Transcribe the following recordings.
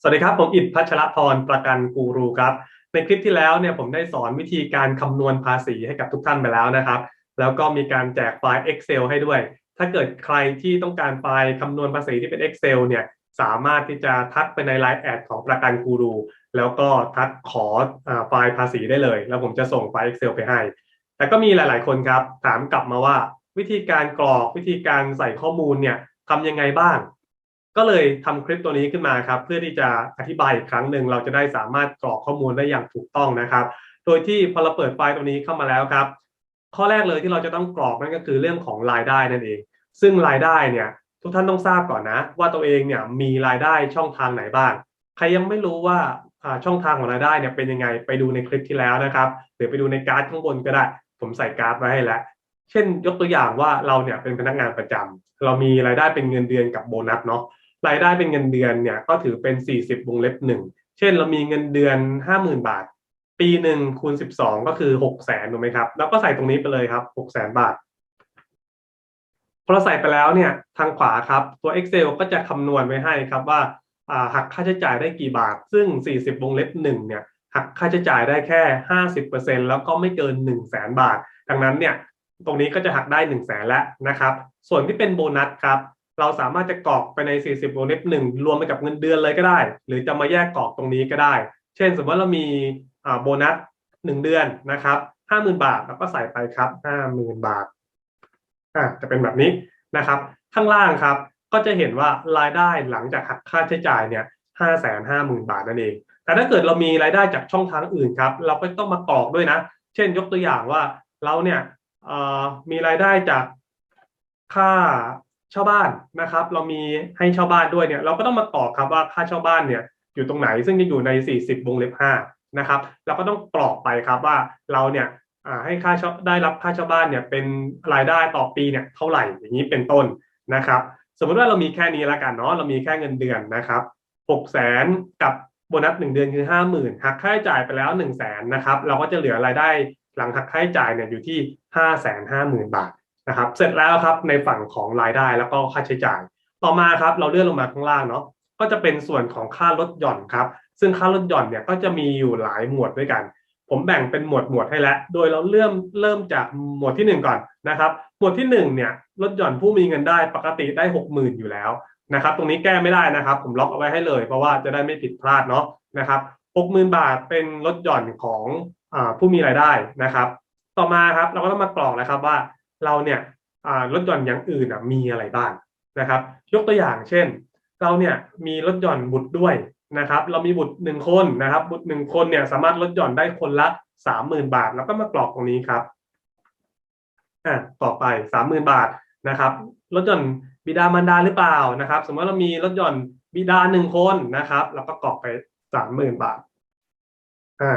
สวัสดีครับ ผมอิฐพัชรพรประกันกูรูครับ ในคลิปที่แล้วเนี่ยผมได้สอนวิธีการคำนวณภาษีให้กับทุกท่านไปแล้วนะครับ แล้วก็มีการแจกไฟล์ Excel ให้ด้วย ถ้าเกิดใครที่ต้องการไฟล์คำนวณภาษีที่เป็น Excel เนี่ยสามารถที่จะทักไปใน Line แอดของประกันกูรูแล้วก็ทักขอไฟล์ภาษีได้เลย แล้วผมจะส่งไฟล์ Excel ไปให้ แต่ก็มีหลาย ๆ คนครับ ถามกลับมาว่า วิธีการกรอกวิธีการใส่ข้อมูลเนี่ยทำยังไงบ้าง ก็เลยทำคลิปตัวนี้ขึ้นมาครับ เพื่อที่จะอธิบายอีกครั้งหนึ่งเราจะได้สามารถกรอกข้อมูลได้อย่างถูกต้องนะครับ โดยที่พอเราเปิดไฟล์ตัวนี้เข้ามาแล้วครับ ข้อแรกเลยที่เราจะต้องกรอกนั่นก็คือเรื่องของรายได้นั่นเอง ซึ่งรายได้เนี่ยทุกท่านต้องทราบก่อนนะ ว่าตัวเองเนี่ยมีรายได้ช่องทางไหนบ้าง ใครยังไม่รู้ว่าช่องทางของรายได้เนี่ยเป็นยังไงไปดูในคลิปที่แล้วนะครับหรือไปดูในการ์ดข้างบนก็ได้ ผมใส่การ์ดไว้ให้แล้วเช่น ยกตัวอย่างว่าเราเนี่ยเป็นพนักงานประจำเรามีรายได้เป็นเงินเดือนกับโบนัสเนาะ รายได้เป็นเงินเดือนเนี่ยก็ถือเป็น 40 วงเล็บหนึ่งเช่นเรามีเงินเดือน 50,000 บาท ปีหนึ่งคูณ 12 ก็คือ 6 0 0 0 0ถูกไหมครับ แล้วก็ใส่ตรงนี้ไปเลยครับ 6 0 0 0 0บาทพอเราใส่ไปแล้วเนี่ยทางขวาครับตัว Excel ก็จะคำนวณไว้ให้ครับว่าหักค่าใช้จ่ายได้กี่บาท ซึ่ง 40 วงเล็บ1เนี่ยหักค่าใช้จ่ายได้แค่ 50%แล้วก็ไม่เกิน 1 0 0 0 0แบาท ดังนั้นเนี่ยตรงนี้ก็จะหักได้ 1 0 0 0 0แแล้วนะครับ ส่วนที่เป็นโบนัสครับ เราสามารถจะกรอกไปใน 40วงเล็บ1รวมไปกับเงินเดือนเลยก็ได้ หรือจะมาแยกกรอกตรงนี้ก็ได้ เช่น สมมติว่าเรามีโบนัส1เดือนนะครับ50,000บาทเราก็ใส่ไปครับ50,000บาทอ่าจะเป็นแบบนี้นะครับ ข้างล่างครับ ก็จะเห็นว่ารายได้หลังจากหักค่าใช้จ่ายเนี่ย550,000บาทนั่นเอง แต่ถ้าเกิดเรามีรายได้จากช่องทางอื่นครับ เราก็ต้องมากรอกด้วยนะ เช่นยกตัวอย่างว่าเราเนี่ยมีรายได้จากค่า เช่าบ้านนะครับ เรามีให้เช่าบ้านด้วยเนี่ย เราก็ต้องมากรอกครับว่าค่าเช่าบ้านเนี่ยอยู่ตรงไหน ซึ่งจะอยู่ใน 40 วงเล็บ5นะครับ เราก็ต้องกรอกไปครับว่าเราเนี่ยให้ค่าเช่าได้รับค่าเช่าบ้านเนี่ยเป็นรายได้ต่อปีเนี่ยเท่าไหร่อย่างนี้เป็นต้นนะครับ สมมติว่าเรามีแค่นี้ละกันเนาะเรามีแค่เงินเดือนนะครับ6 0 0 0 0กับโบนัส1เดือนคือ 50,000หักค่าใช้จ่ายไปแล้ว1 0 0 0 0แสนนะครับ เราก็จะเหลือรายได้หลังหักค่าใช้จ่ายเนี่ยอยู่ที่ 550,000 บาท นะครับ เสร็จแล้วครับในฝั่งของรายได้แล้วก็ค่าใช้จ่าย ต่อมาครับเราเลื่อนลงมาข้างล่างเนาะก็จะเป็นส่วนของค่าลดหย่อนครับ ซึ่งค่าลดหย่อนเนี่ยก็จะมีอยู่หลายหมวดด้วยกัน ผมแบ่งเป็นหมวดหมวดให้แล้ว โดยเราเริ่มเริ่มจากหมวดที่ 1 ก่อนนะครับ หมวดที่1เนี่ยลดหย่อนผู้มีเงินได้ปกติได้ 60,000 อยู่แล้วนะครับ ตรงนี้แก้ไม่ได้นะครับ ผมล็อกเอาไว้ให้เลย เพราะว่าจะได้ไม่ผิดพลาดเนาะนะครับ60,000 บาทเป็นลดหย่อนของอผู้มีรายได้นะครับ ต่อมาครับเราก็ต้องมากรอกนะครับว่า เราเนี่ยลดหย่อนอย่างอื่นมีอะไรบ้างนะครับ ยกตัวอย่างเช่น เราเนี่ยมีลดหย่อนบุตรด้วยนะครับ เรามีบุตรหนึ่งคนนะครับ บุตรหนึ่งคนเนี่ยสามารถลดหย่อนได้คนละสามหมื่นบาท แล้วก็มากรอกตรงนี้ครับอ่าต่อไปสามหมื่นบาทนะครับลดหย่อนบิดามารดาหรือเปล่านะครับ สมมติเรามีลดหย่อนบิดาหนึ่งคนนะครับแล้วก็กรอกไปสามหมื่นบาทอ่า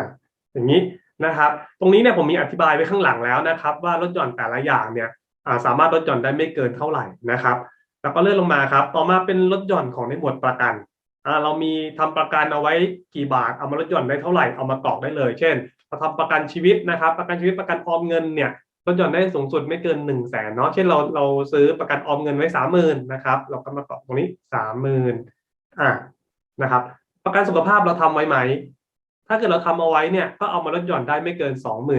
อย่างนี้ นะครับ ตรงนี้เนี่ยผมมีอธิบายไว้ข้างหลังแล้วนะครับ ว่าลดหย่อนแต่ละอย่างเนี่ยสามารถลดหย่อนได้ไม่เกินเท่าไหร่นะครับ แล้วก็เลื่อนลงมาครับ ต่อมาเป็นลดหย่อนของในหมวดประกันเรามีทำประกันเอาไว้กี่บาทเอามาลดหย่อนได้เท่าไหร่เอามากรอกได้เลย เช่นเราทำประกันชีวิตนะครับ ประกันชีวิตประกันออมเงินเนี่ยลดหย่อนได้สูงสุดไม่เกิน1นึ่งแสนเนาะเช่นเราเราซื้อประกันออมเงินไว้สามหมื่นนะครับ เราก็มากรอกตรงนี้สามหมื่นอ่านะครับ ประกันสุขภาพเราทำไว้ไหม ถ้าเกิดเราทำเอาไว้เนี่ยก็เอามาลดหย่อนได้ไม่เกิน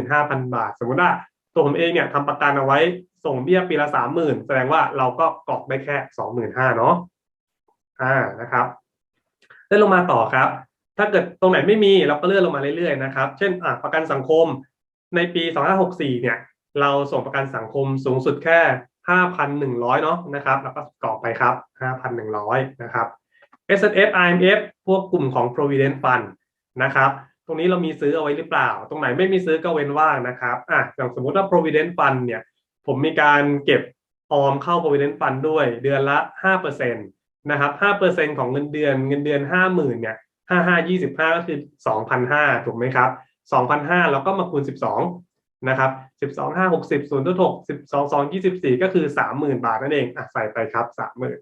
25,000 บาท สมมติว่าตัวผมเองเนี่ยทำประกันเอาไว้ส่งเบี้ยปีละสามหมื่นแสดงว่าเราก็กรอกได้แค่สองหมื่นห้าเนาะอ่านะครับเลื่อนลงมาต่อครับ ถ้าเกิดตรงไหนไม่มีเราก็เลื่อนลงมาเรื่อยๆนะครับ เช่นอ่ประกันสังคมในปี 2564 เนี่ย เราส่งประกันสังคมสูงสุดแค่ 5,100 เนาะนะครับ แล้วก็กรอกไปครับ 5,100 นะครับ S S F I M F พวกกลุ่มของ Provident Fund นะครับ ตรงนี้เรามีซื้อเอาไว้หรือเปล่า ตรงไหนไม่มีซื้อก็เว้นว่างนะครับอะอย่างสมมติว่า provident fund เนี่ย ผมมีการเก็บออมเข้า provident fund ด้วยเดือนละ5%นะครับ5%ของเงินเดือนเงินเดือน 50,000เนี่ย55 25 ก็คือ 2,500 ถูกไหมครับ 2,500 แล้วก็มาคูณ 12 นะครับ 12 5 60 0 6 12 2 24 ก็คือ 30,000 บาทนั่นเอง อะ ใส่ไปครับ 30,000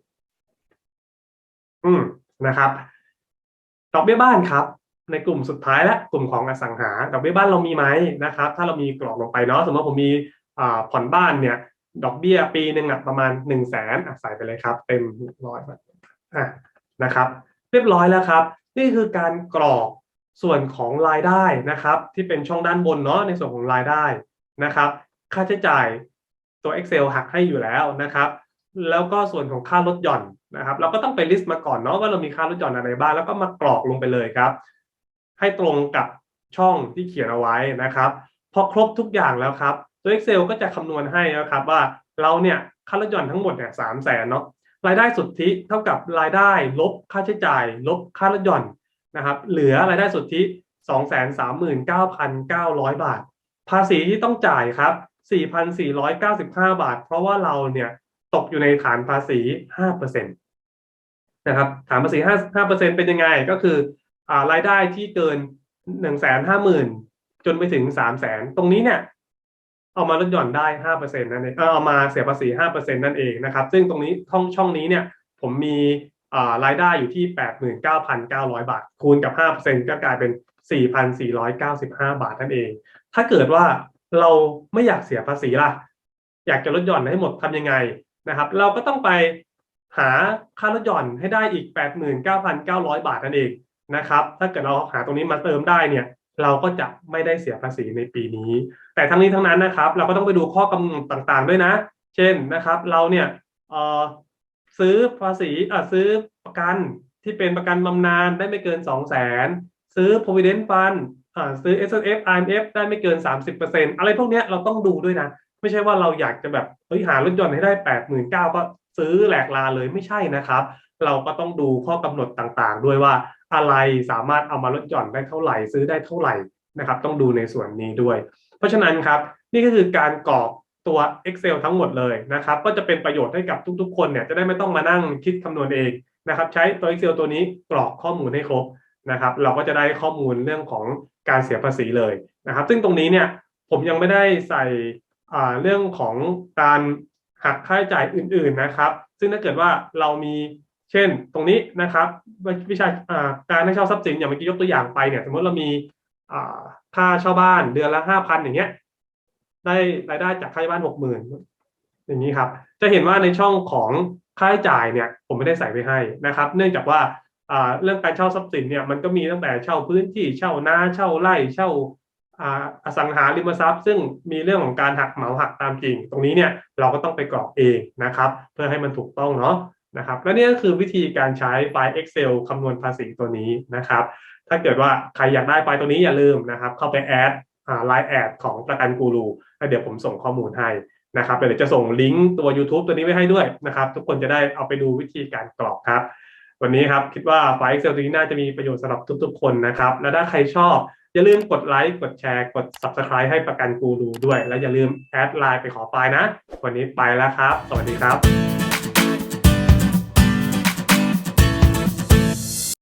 อืม นะครับ ดอกเบี้ยบ้านครับ ในกลุ่มสุดท้ายและกลุ่มของอสังหาดอกเบี้ยบ้านเรามีไหมนะครับ ถ้าเรามีกรอกลงไปเนาะสมมติผมมีผ่อนบ้านเนี่ย ดอกเบี้ยปีหนึ่งอะประมาณหนึ่งแสนใส่ไปเลยครับ เต็มร้อยอะนะครับ เรียบร้อยแล้วครับ นี่คือการกรอกส่วนของรายได้นะครับ ที่เป็นช่องด้านบนเนาะในส่วนของรายได้นะครับ ค่าใช้จ่ายตัว Excel หักให้อยู่แล้วนะครับ แล้วก็ส่วนของค่าลดหย่อนนะครับ เราก็ต้องไปลิสต์มาก่อนเนาะว่าเรามีค่าลดหย่อนอะไรบ้างแล้วก็มากรอกลงไปเลยครับ ให้ตรงกับช่องที่เขียนเอาไว้นะครับพอครบทุกอย่างแล้วครับตัว Excel ก็จะคำนวณให้นะครับว่าเราเนี่ยค่าลดหย่อนทั้งหมดเนี่ยสามแสนเนาะรายได้สุทธิเท่ากับรายได้ลบค่าใช้จ่าย ลบค่าลดหย่อนนะครับ เหลือรายได้สุทธิ2 3 9 9 0 0บาท ภาษีที่ต้องจ่ายครับ4,495บห้าบาท เพราะว่าเราเนี่ยตกอยู่ในฐานภาษี5%นตนะครับฐานภาษี5 5%เปอร์เซ็นเป็นยังไงก็คือ รายได้ที่เกิน150,000จนไปถึง300,000ตรงนี้เนี่ย เอามาลดหย่อนได้ห้าเปอร์เซ็นต์นั่นเองเอามาเสียภาษีห้าเปอร์เซ็นต์นั่นเองนะครับ ซึ่งตรงนี้ช่องช่องนี้เนี่ย ผมมีารายได้อยู่ที่แปดหมื่นเก้าพันเก้าร้อยบาท คูณกับห้าเปอร์เซ็นต์ก็กลายเป็นสี่พันสี่ร้อยเก้าสิบห้าบาทนั่นเอง ถ้าเกิดว่าเราไม่อยากเสียภาษีล่ะ อยากจะลดหย่อนให้หมดทำยังไงนะครับ เราก็ต้องไปหาค่าลดหย่อนให้ได้อีกแปดหมื่นเก้าพันเก้าร้อยบาทนั่นเอง นะครับ ถ้าเกิดเราหาตรงนี้มาเติมได้เนี่ย เราก็จะไม่ได้เสียภาษีในปีนี้ แต่ทั้งนี้ทั้งนั้นนะครับ เราก็ต้องไปดูข้อกำหนดต่างๆด้วยนะ เช่นนะครับ เราเนี่ยซื้อภาษีซื้อประกันที่เป็นประกันบำนาญได้ไม่เกิน 2 0 0 0 0นซื้อ provident fund ซื้อ S S F I M F ได้ไม่เกิน 30%อะไรพวกนี้เราต้องดูด้วยนะ ไม่ใช่ว่าเราอยากจะแบบเฮ้ยหารถยนต์ให้ได้ 8 9 0 0 0ก็ซื้อแหลกลาเลยไม่ใช่นะครับ เราก็ต้องดูข้อกำหนดต่างๆ ด้วยว่า อะไรสามารถเอามาลดหย่อนได้เท่าไหร่ซื้อได้เท่าไหร่นะครับ ต้องดูในส่วนนี้ด้วย เพราะฉะนั้นครับนี่ก็คือการกรอกตัว Excel ทั้งหมดเลยนะครับ ก็จะเป็นประโยชน์ให้กับทุกๆ คนเนี่ยจะได้ไม่ต้องมานั่งคิดคำนวณเองนะครับ ใช้ตัว Excel ตัวนี้กรอกข้อมูลให้ครบนะครับ เราก็จะได้ข้อมูลเรื่องของการเสียภาษีเลยนะครับ ซึ่งตรงนี้เนี่ยผมยังไม่ได้ใส่เรื่องของการหักค่าใช้จ่ายอื่น ๆนะครับ ซึ่งถ้าเกิดว่าเรามี เช่น ตรงนี้นะครับวิชาการให้เช่าทรัพย์สินอย่างเมื่อกี้ยกตัวอย่างไปเนี่ยสมมติเรามีค่าเช่าบ้านเดือนละห้าพันอย่างเงี้ย ได้รายได้จากค่าเช่าบ้านหกหมื่นอย่างนี้ครับ จะเห็นว่าในช่องของค่าใช้จ่ายเนี่ย ผมไม่ได้ใส่ไว้ให้นะครับ เนื่องจากว่าเรื่องการเช่าทรัพย์สินเนี่ยมันก็มีตั้งแต่เช่าพื้นที่เช่านาเช่าไร่เช่าอสังหาริมทรัพย์ ซึ่งมีเรื่องของการหักเหมาหักตามจริง ตรงนี้เนี่ยเราก็ต้องไปกรอกเองนะครับ เพื่อให้มันถูกต้องเนาะ นะครับและนี่ก็คือวิธีการใช้ไฟล์ Excel คำนวณภาษีตัวนี้นะครับ ถ้าเกิดว่าใครอยากได้ไฟล์ตัวนี้อย่าลืมนะครับ เข้าไปแอดไลน์แอดของประกันกูรูแล้วเดี๋ยวผมส่งข้อมูลให้นะครับเดี๋ยวจะส่งลิงก์ตัว YouTube ตัวนี้ไว้ให้ด้วยนะครับ ทุกคนจะได้เอาไปดูวิธีการกรอกครับ วันนี้ครับคิดว่าไฟล์ Excel ตัวนี้น่าจะมีประโยชน์สำหรับทุกๆ คนนะครับ และถ้าใครชอบอย่าลืมกดไลค์กดแชร์กด Subscribe ให้ประกันกูรูด้วย และอย่าลืมแอดไลน์ไปขอไฟล์นะ วันนี้ไปแล้วครับ สวัสดีครับ